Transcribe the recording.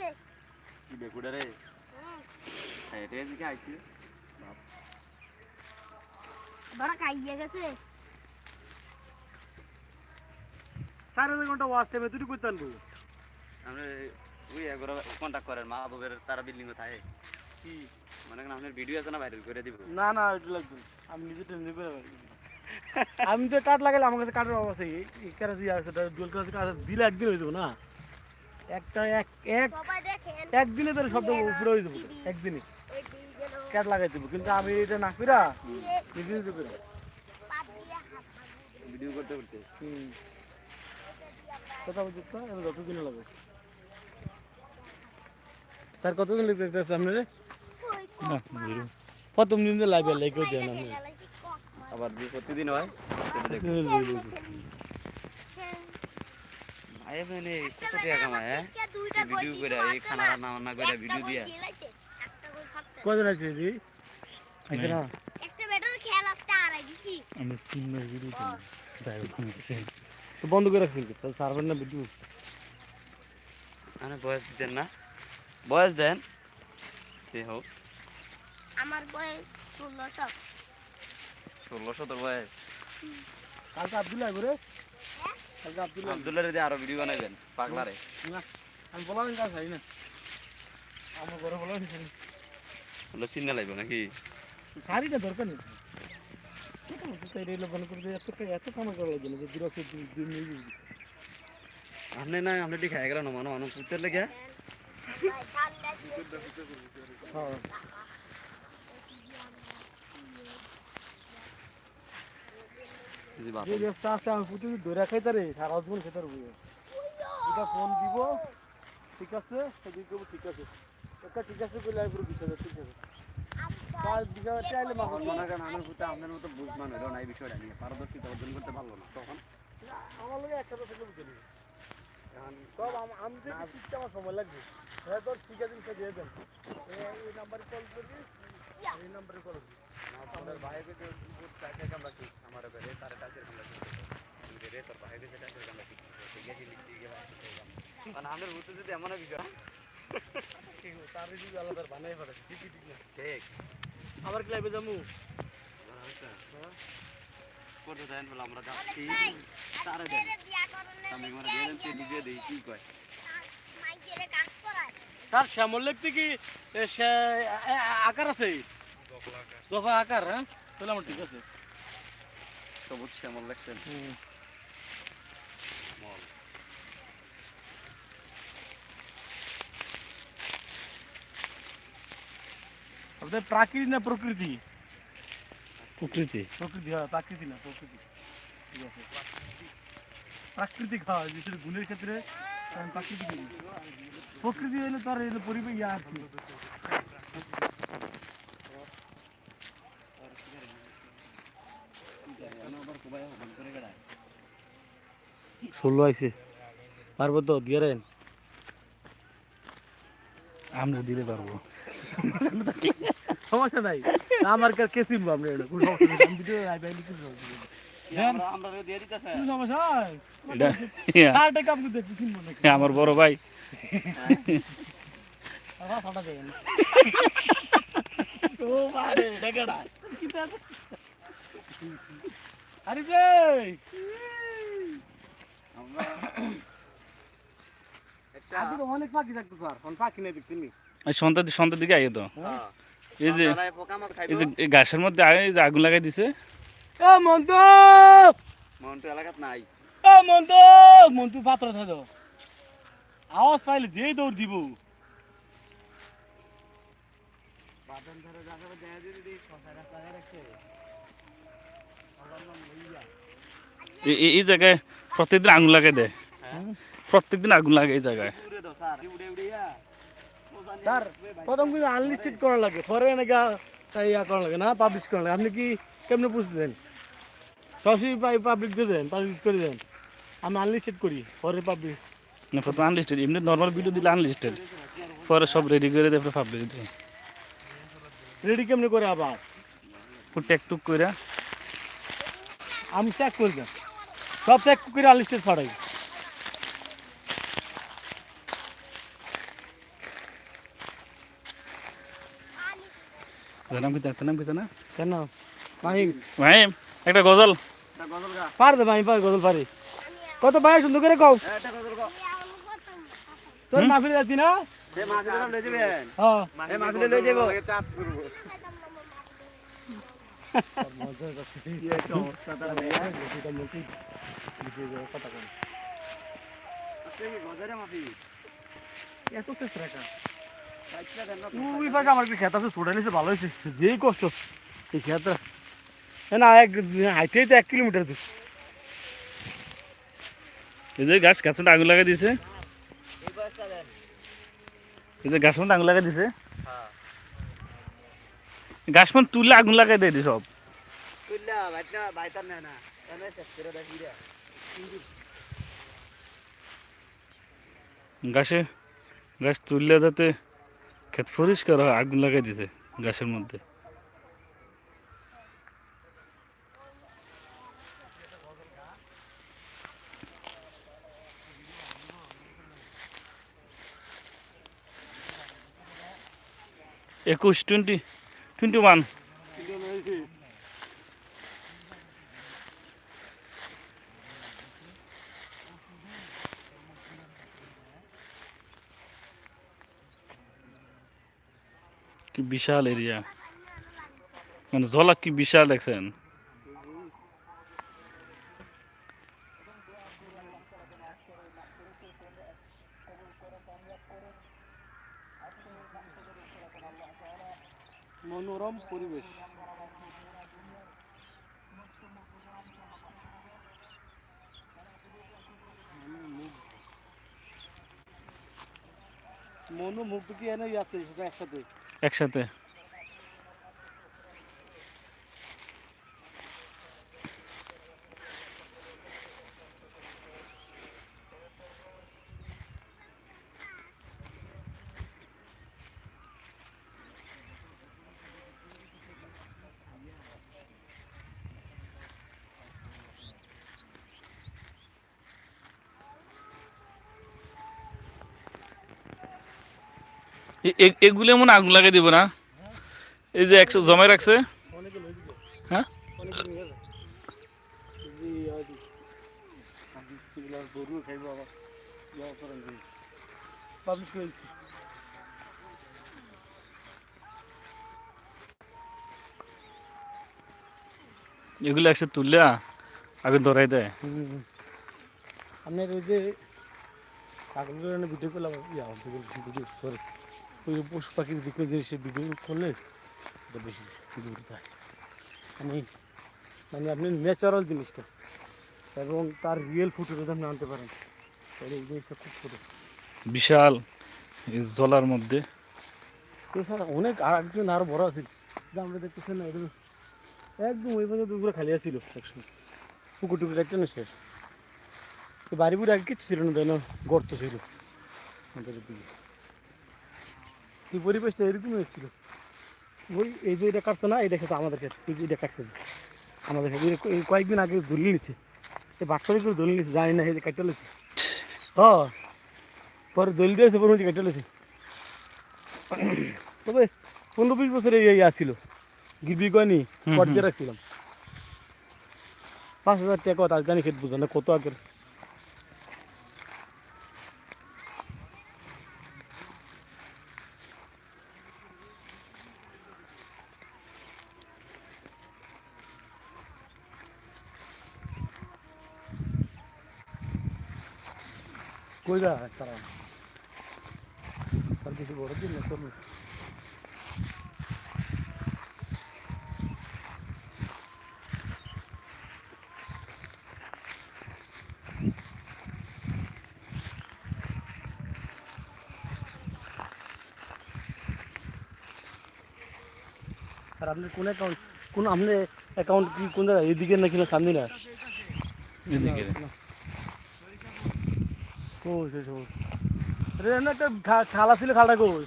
গেছে কি বেকুডা রে হুম, এদিকে আইছি বড় খাইয়ে গেছে। সাড়ে তিন ঘণ্টা ওয়াশ টাইমে তুই করতে আনব। আপনি ওই একবার কন্ট্যাক্ট করেন মা বাবার তারা বিল্ডিং এ থাকে কি? মনে আপনার ভিডিও আছে না ভাইরাল করে দিব? না না এটা লাগবে। আমি নিজে টেনে করে আমি তো কাঠ লাগাইলে আমার কাছে কাঠের অবস্থা এই কাছে আছে কাছে দিলে একদিন হয়ে যাব না। একটা এক এক একদিনে তোর শব্দ উপরে হয়ে যাব একদিনে। কাঠ লাগাই দেবো কিন্তু আমি এটা না দিয়ে করে দিয়ে ভাঙিয়ে ভিডিও করতে করতে। হুম। কথা বলছিস তো? এটা যতদিন লাগে। তার কতদিন লিখতে দেখতেছে আপনি রে। প্রথম দিন লাইভে লাইকেও দেন আপনি। আবার প্রতিদিন? হ্যাঁ, ভাই মানে কত টাকা কামায় হ্যাঁ? ভিডিও করে এই খানা না? রান্না বান্না করে ভিডিও দিয়া। কজন আছে রে একটা বেটার খেয়াল একটা আড়াই দিছি আমি তিন মাস ভিডিও করি যাই হোক আমি তো বন্ধ করে রাখছেন তাহলে সারবেন না ভিডিও মানে বয়স দেন না। বয়স দেন। সে হোক। আমার বয়স ষোলোশো। ষোলোশো তোর বয়স। কালকে আব্দুল্লাহ আইবো রে কালকে আব্দুল্লাহ। রেদি আরও ভিডিও বানাবেন পাগলারে। না আমি বললাম কাজ চাই না। আমার ঘরে বললাম হলো চিন্তা লাগবে নাকি? শাড়িটা দরকার নেই। না আপনি না আপনি ঠিক খাই গেল না মানো মানো পুতের লেগে। হ্যাঁ। জি বাপ যে ব্যস্ত আছে আমি প্রতিদিন ধরে খাইতে রে সারা জীবন খেতে পারব এটা ফোন দিব ঠিক আছে? সেদিন করব ঠিক আছে। একটা ঠিক আছে বলে বিশ হাজার ঠিক আছে। কাল বিশ হাজার চাইলে মনে করেন আমার আপনার মতো বুঝমান হইল না এই বিষয়টা নিয়ে। পারদর্শিতা অর্জন করতে পারল না তখন। আমার লোক একসাথে থাকলে বুঝে নিবে সব আম- আমি শিখতে আমার সময় লাগবে। হ্যাঁ তোর ঠিক আছে সে দিয়ে দেন। এই নাম্বারে কল করবি? এই নাম্বারে কল করবি। আমাদের ভাইকে যে টাকা কামলা ঠিক আমার ঘরে তার ঠিক রে তোর ভাইকে যে টাকা কামলা ঠিক ঠিক আছে লিখতে গিয়ে কারণ আমাদের বুতে যদি এমন বিষয় ঠিক আছে তার যদি আলাদা বানাই ঠিক ঠিক না? ঠিক। আবার কি লাগবে জামু করতে দেন বলে আমরা যাচ্ছি? তারে দেন ছেলে আমি মনে দেন সে নিজে দেই কি কয়? তার শ্যামল লিখতে কি আকার আছে? দফা আকার হ্যাঁ? তাহলে আমার ঠিক আছে। সবুজ শ্যামল লেখছেন আপনার প্রাকৃতি না প্রকৃতি? প্রকৃতি। প্রকৃতি হ্যাঁ প্রাকৃতি না প্রকৃতি। ঠিক আছে। প্রাকৃতিক হয় যেটা গুণের ক্ষেত্রে প্রাকৃতিক। প্রকৃতি হলে তার পরিবেশ ইয়া আর কি ষোলো আইছে। পারব তো? দিয়ে আমরা দিতে পারব। সমস্যা নাই। আমার কাছে কে চিনবো আপনি এটা কোনো সমস্যা আমি ভিডিও আই পাইলে কিছু আমরা আমরা হয় আমার বড় ভাই। ও আরে যে অনেক পাখি থাকতো স্যার কোন পাখি নেই দেখছেন নি এই সন্ধ্যা সন্ধ্যার দিকে আইয়ে তো হ্যাঁ। এই যে। এই যে গাছের মধ্যে এই যে আগুন লাগাই দিছে এ মন্ত মন্টু এলাকাত নাই এ মন্ত মন্তু পাত্র থাকো আওয়াজ পাইলে যেই দৌড় দিব বাদাম ধরে যাবে দেয়া দিদি কথা রাখছে এই জায়গায় প্রত্যেকদিন আগুন লাগাই দেয় প্রত্যেকদিন আগুন লাগে এই জায়গায়। স্যার প্রথম কিন্তু আনলিস্টেড করা লাগে। পরে নাকি তাই ইয়া করা লাগে না পাবলিশ করা লাগে। আপনি কি কেমনে বুঝতে দেন? সরাসরি পাবলিক দিয়ে দেন পাবলিশ করে দেন। আমি আনলিস্টেড করি পরে পাবলিশ না প্রথম আনলিস্টেড এমনি নর্মাল ভিডিও দিলে আনলিস্টেড পরে সব রেডি করে দেয় পাবলিক দিতে। রেডি কেমনে করে আবার? টুক করে আমি চেক করবেন সব চেক করে আলিশে ছড়াই। নাম কি তার? নাম কি না কেন মাহিম। মাহিম একটা গজল। পার দে মাহিম পার গজল পারি। কত ভাই সুন্দর করে কও? তোর মাহফিলে যাচ্ছি না? মাহফিলে লয়ে যাবেন হ্যাঁ। মাহফিলে লয়ে যাব কাজ করব যেই কষ্ট এই খেত না এক তো এক কিলোমিটার দূর এই গাছ গাছটা আগুন লাগাই দিছে। এই যে গাছ আগুন লাগাই দিছে। হ্যাঁ গাছ মন তুললে আগুন লাগাই দেয় দি সব। গাছে গাছ তুললে যাতে ক্ষেত পরিষ্কার হয় আগুন লাগাই দিছে গাছের মধ্যে। একুশ টোয়েন্টি টোয়েন্টি ওয়ান কি বিশাল এরিয়া মানে জলা কি বিশাল দেখছেন? পরিবেশ। মনু মুখ কি এনে আছে একসাথে? একসাথে। এগুলো এমন আগুন লাগাই দিব না। এই যে একশো জমাই রাখছে। হ্যাঁ? এগুলো একসাথে তুললে আগুন ধরাই দেয়। আপনার ওই যে ছাগলগুলো ভিডিও করলাম ভিডিও সরি ওই পশু পাখির দিকে যে সে ভিডিও করলে এটা বেশি ভিডিও পায় মানে মানে আপনি ন্যাচারাল জিনিসটা এবং তার রিয়েল ফুটেজ আপনি আনতে পারেন। তাহলে এই জিনিসটা খুব ছোটো। বিশাল জলার মধ্যে। অনেক আর একজন আরও বড় আছে যে আমরা দেখতেছেন না এরকম একদম ওই পর্যন্ত পুরো খালি আছিল একসময়। পুকুর টুকুর একটা না শেষ। বাড়ি বুড়ি আগে কিচ্ছু ছিল না তাই না গর্ত ছিল। আমাদের দিকে। পরিবেশটা এরকমই হচ্ছিল ওই এই যে এটা কাটছে না এটা খেতে আমাদের ক্ষেত্রে এই যে এটা কাটছে। আমাদের ক্ষেত্রে এই এই কয়েকদিন আগে ধরে নিয়েছে এই বাচ্চারা করে ধরে নিয়েছে জানি না এই যে কাটতে লেছে হ্যাঁ পরে দল দিয়েছে পরে হচ্ছে কেটে লেছে তবে পনেরো বিশ বছর এই আসছিল গিরবি কয়নি পর্যায়ে রাখছিলাম। পাঁচ হাজার টাকা তার জানি খেতে বুঝো না কত আগের কই যা তারা তার কিছু বড় দিন না চলুন আর আপনি কোন অ্যাকাউন্ট কোন আপনি অ্যাকাউন্ট কি কোন জায়গায়? এদিকে নাকি না সামনে না? এদিকে। ও সে সব রে না একটা খালা ছিল খালটা কই?